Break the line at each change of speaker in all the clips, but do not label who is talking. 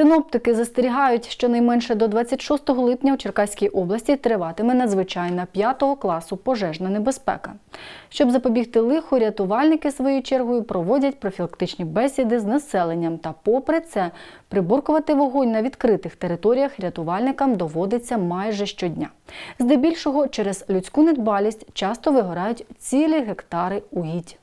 Синоптики застерігають, що найменше до 26 липня у Черкаській області триватиме надзвичайна 5 класу пожежна небезпека. Щоб запобігти лиху, рятувальники своєю чергою проводять профілактичні бесіди з населенням. Та, попри це, приборкувати вогонь на відкритих територіях рятувальникам доводиться майже щодня. Здебільшого через людську недбалість часто вигорають цілі гектари угідь.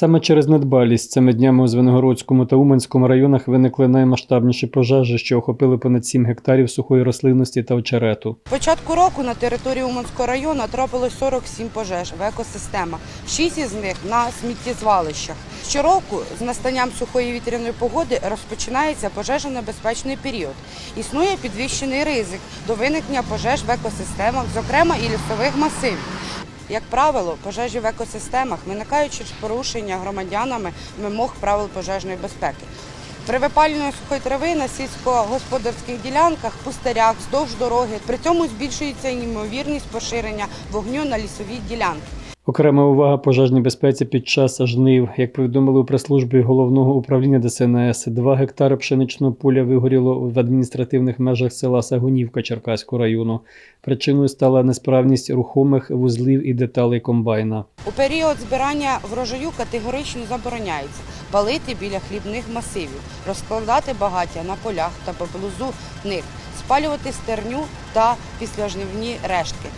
Саме через недбалість цими днями у Звенигородському та Уманському районах виникли наймасштабніші пожежі, що охопили понад 7 гектарів сухої рослинності та очерету.
Початку року на території Уманського району трапилось 47 пожеж в екосистемах, 6 із них на сміттєзвалищах. Щороку з настанням сухої вітряної погоди розпочинається пожежонебезпечний період. Існує підвищений ризик до виникнення пожеж в екосистемах, зокрема і лісових масивів. Як правило, пожежі в екосистемах виникають порушення громадянами вимог правил пожежної безпеки. При випаленні сухої трави на сільськогосподарських ділянках, пустирях, вздовж дороги, при цьому збільшується ймовірність поширення вогню на лісові ділянки.
Окрема увага пожежній безпеці під час жнив. Як повідомили у прес-службі головного управління ДСНС, 2 гектари пшеничного поля вигоріло в адміністративних межах села Сагунівка Черкаського району. Причиною стала несправність рухомих вузлів і деталей комбайна.
У період збирання врожаю категорично забороняється палити біля хлібних масивів, розкладати багаття на полях та поблизу них, спалювати стерню та післяжнивні рештки,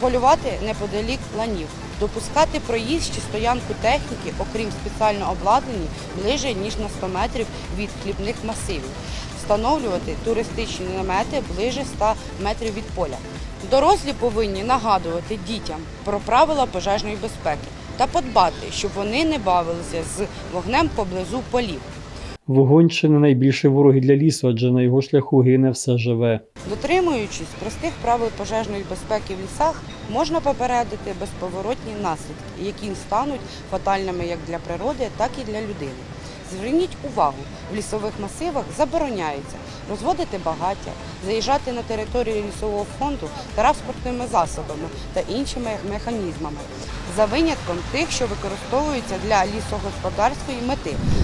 полювати неподалік ланів, допускати проїзд чи стоянку техніки, окрім спеціально обладнані, ближе ніж на 100 метрів від хлібних масивів, встановлювати туристичні намети ближе 100 метрів від поля. Дорослі повинні нагадувати дітям про правила пожежної безпеки та подбати, щоб вони не бавилися з вогнем поблизу полів.
Вогонь чи не найбільший ворог для лісу, адже на його шляху гине все живе.
Дотримуючись простих правил пожежної безпеки в лісах, можна попередити безповоротні наслідки, які стануть фатальними як для природи, так і для людини. Зверніть увагу, в лісових масивах забороняється розводити багаття, заїжджати на територію лісового фонду транспортними засобами та іншими механізмами, за винятком тих, що використовуються для лісогосподарської мети.